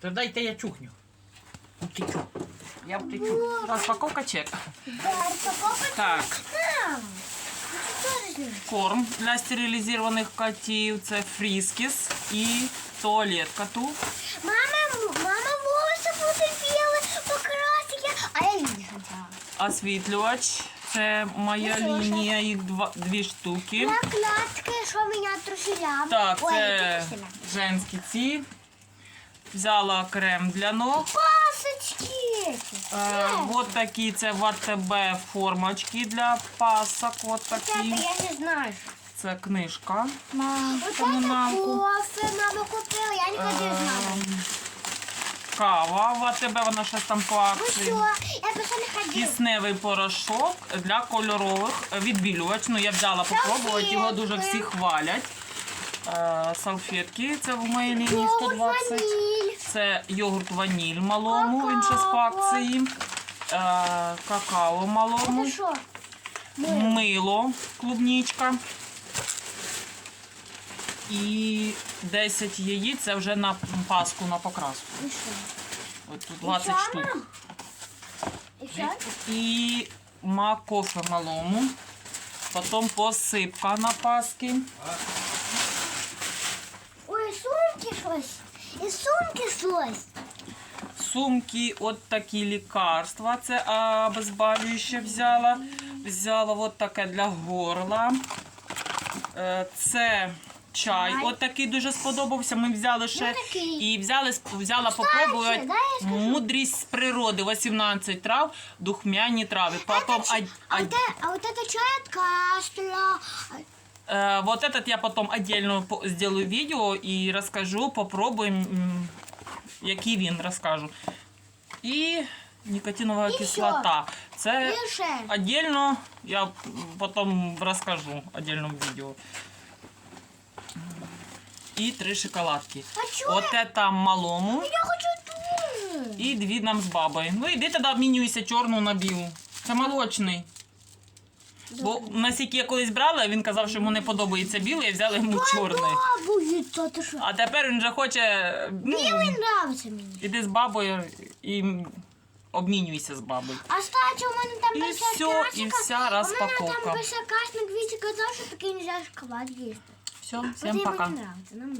То дайте я чухню. Втечу. Я втечу. Розпаковка чек. Да, распаковка. Так, корм для стерилізованих котів. Це фріскіс і туалетка тут. Мама, мама волосы будут белые, покрасить. А я не хотела. Освітлювач. Це моя слушай. лінія, їх два, дві штуки. Накладки, що мене труселя. Так, це женські ці. Взяла крем для ног. Пасочки. Е, от такі це в АТБ формочки для пасок. От Это такі. я не знаю. Це книжка. На Вот это комуналку. кофе мама купила, я не ходила с. Ем, Кава в АТБ, вона щось там по Ну акції. все, я просто не ходила. Кисневий порошок для кольорових е, відбілювач. Ну, я взяла попробувати, його дуже всі хвалять. Е, салфетки, це в моїй лінії Йогурт 120. Це йогурт ваніль малому, він ще з Какао. Е, какао малому. Мило, клубничка. І 10 яєць це вже на паску, на покраску. От тут 20 Ещё, штук. І мак кофе малому. Потім посипка на паски. Ой, сумки щось І сумки щось. Сумки, от такі лікарства. Це а, обезболююче взяла. Взяла от таке для горла. Е, Це чай. Чай. От такий дуже сподобався. Ми взяли ще Ну, такий. і взяли, сп- взяла попробувати дай я скажу. мудрість з природи. 18 трав, духмяні трави. Потім Это ч- ад- а, ад- вот это, а вот это чай от кашля. Э, вот этот я потом отдельно по- сделаю видео и расскажу, попробуем, який він розкажу. І никотинова І кислота. Це І ще. отдельно я потом розкажу в отдельному відео. І три шоколадки. От это малому Я хочу і дві нам з бабою. Ну іди тоді обмінюйся чорну на білу. Це молочний. Бо наскільки я колись брала, він казав, що йому не подобається білий, я взяла йому чорний. Да, будет то, ты что? А тепер він вже хоче. Ну, Белый нравится мне. іди з бабою і обмінюйся з бабою. А кстати, у меня там І большая всё, красика. і вся У меня розпаковка. там большой кашник, Витя сказал, что такие нельзя шоколад есть. Все, Вот всім ему пока. не нравится. Нам